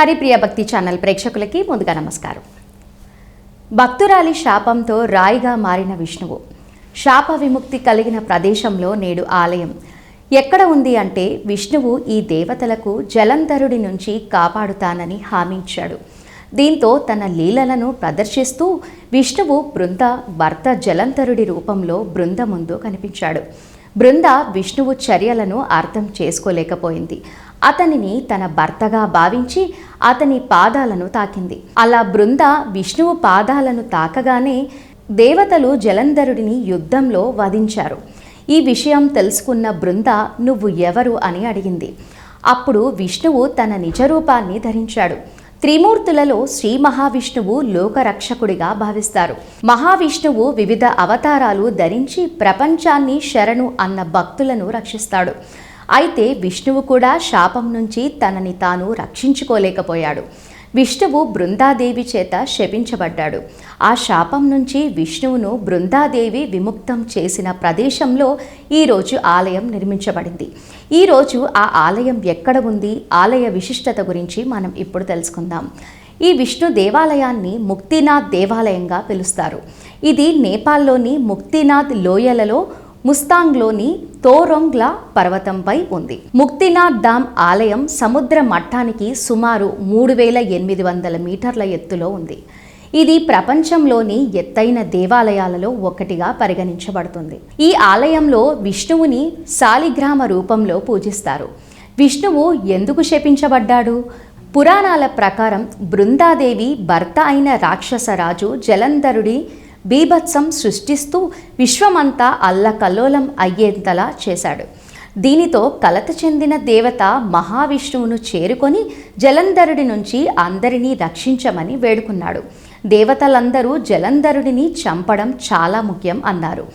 హరిప్రియ భక్తి ఛానల్ ప్రేక్షకులకి ముందుగా నమస్కారం. భక్తురాలి శాపంతో రాయిగా మారిన విష్ణువు. శాప విముక్తి కలిగిన ప్రదేశంలో నేడు ఆలయం. ఎక్కడ ఉంది అంటే విష్ణువు ఈ దేవతలకు జలంధరుడి నుంచి కాపాడుతానని హామీ ఇచ్చాడు దీంతో తన లీలలను ప్రదర్శిస్తూ విష్ణువు బృంద భర్త జలంధరుడి రూపంలో బృంద ముందు కనిపించాడు. బృంద విష్ణువు చర్యలను అర్థం చేసుకోలేకపోయింది. అతనిని తన భర్తగా భావించి అతని పాదాలను తాకింది. అలా బృంద విష్ణువు పాదాలను తాకగానే దేవతలు జలంధరుడిని యుద్ధంలో వధించారు. ఈ విషయం తెలుసుకున్న బృంద నువ్వు ఎవరు? అని అడిగింది. అప్పుడు విష్ణువు తన నిజరూపాన్ని ధరించాడు. త్రిమూర్తులలో శ్రీ మహావిష్ణువు లోకరక్షకుడిగా భావిస్తారు. మహావిష్ణువు వివిధ అవతారాలు ధరించి ప్రపంచాన్ని శరణు అన్న భక్తులను రక్షిస్తాడు. అయితే విష్ణువు కూడా శాపం నుంచి తనని తాను రక్షించుకోలేకపోయాడు. విష్ణువు బృందాదేవి చేత శపించబడ్డాడు. ఆ శాపం నుంచి విష్ణువును బృందాదేవి విముక్తం చేసిన ప్రదేశంలో ఈరోజు ఆలయం నిర్మించబడింది. ఈరోజు ఆ ఆలయం ఎక్కడ ఉంది? ఆలయ విశిష్టత గురించి మనం ఇప్పుడు తెలుసుకుందాం. ఈ విష్ణు దేవాలయాన్ని ముక్తినాథ్ దేవాలయంగా పిలుస్తారు. ఇది నేపాల్లోని ముక్తినాథ్ లోయలలో ముస్తాంగ్లోని తోరొంగ్లా పర్వతంపై ఉంది. ముక్తినాథ్ డామ్ ఆలయం సముద్ర మట్టానికి సుమారు మూడు వేల ఎనిమిది వందల మీటర్ల ఎత్తులో ఉంది. ఇది ప్రపంచంలోని ఎత్తైన దేవాలయాలలో ఒకటిగా పరిగణించబడుతుంది. ఈ ఆలయంలో విష్ణువుని శాలిగ్రామ రూపంలో పూజిస్తారు. విష్ణువు ఎందుకు శపించబడ్డాడు? పురాణాల ప్రకారం బృందాదేవి భర్త అయిన రాక్షసరాజు జలంధరుడి బీభత్సం సృష్టిస్తూ విశ్వమంతా అల్లకల్లోలం అయ్యేంతలా చేశాడు. దీనితో కలత చెందిన దేవత మహావిష్ణువును చేరుకొని జలంధరుడి నుంచి అందరినీ రక్షించమని వేడుకున్నాడు. దేవతలందరూ జలంధరుడిని చంపడం చాలా ముఖ్యం అన్నారు.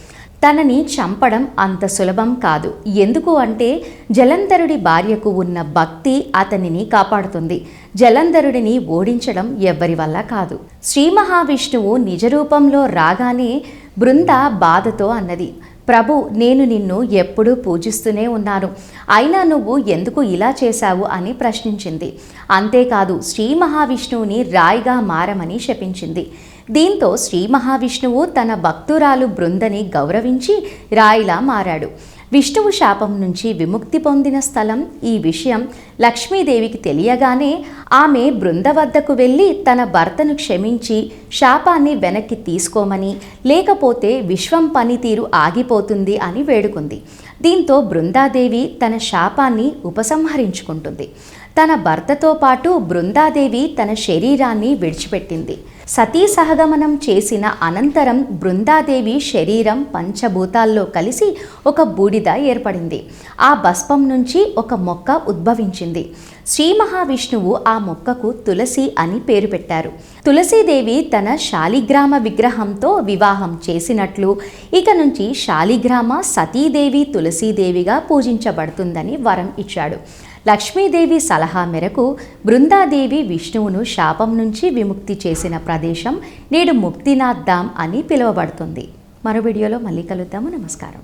తనని చంపడం అంత సులభం కాదు. ఎందుకు అంటే జలంధరుడి భార్యకు ఉన్న భక్తి అతనిని కాపాడుతుంది. జలంధరుడిని ఓడించడం ఎవ్వరి వల్ల కాదు. శ్రీ మహావిష్ణువు నిజరూపంలో రాగానే బృంద బాధతో అన్నది. ప్రభు నేను నిన్ను ఎప్పుడూ పూజిస్తూనే ఉన్నాను. అయినా నువ్వు ఎందుకు ఇలా చేశావు అని ప్రశ్నించింది. అంతేకాదు శ్రీ మహావిష్ణువుని రాయిగా మారమని శపించింది. దీంతో శ్రీ మహావిష్ణువు తన భక్తురాలు బృందని గౌరవించి రాయిలా మారాడు. విష్ణువు శాపం నుంచి విముక్తి పొందిన స్థలం ఈ విషయం లక్ష్మీదేవికి తెలియగానే ఆమె బృంద వద్దకు వెళ్ళి తన భర్తను క్షమించి శాపాన్ని వెనక్కి తీసుకోమని లేకపోతే విశ్వం పనితీరు ఆగిపోతుంది అని వేడుకుంది. దీంతో బృందాదేవి తన శాపాన్ని ఉపసంహరించుకుంటుంది. తన భర్తతో పాటు బృందాదేవి తన శరీరాన్ని విడిచిపెట్టింది. సతీ సహగమనం చేసిన అనంతరం బృందాదేవి శరీరం పంచభూతాల్లో కలిసి ఒక బూడిద ఏర్పడింది. ఆ భస్పం నుంచి ఒక మొక్క ఉద్భవించింది. శ్రీ మహావిష్ణువు ఆ మొక్కకు తులసి అని పేరు పెట్టారు. తులసీదేవి తన శాలిగ్రామ విగ్రహంతో వివాహం చేసినట్లు ఇక నుంచి శాలిగ్రామ సతీదేవి తులసీదేవిగా పూజించబడుతుందని వరం ఇచ్చాడు. లక్ష్మీదేవి సలహా మేరకు బృందాదేవి విష్ణువును శాపం నుంచి విముక్తి చేసిన ప్రదేశం నేడు ముక్తినాథ్ ధామ్ అని పిలువబడుతుంది. మరో వీడియోలో మళ్ళీ కలుద్దాము. నమస్కారం.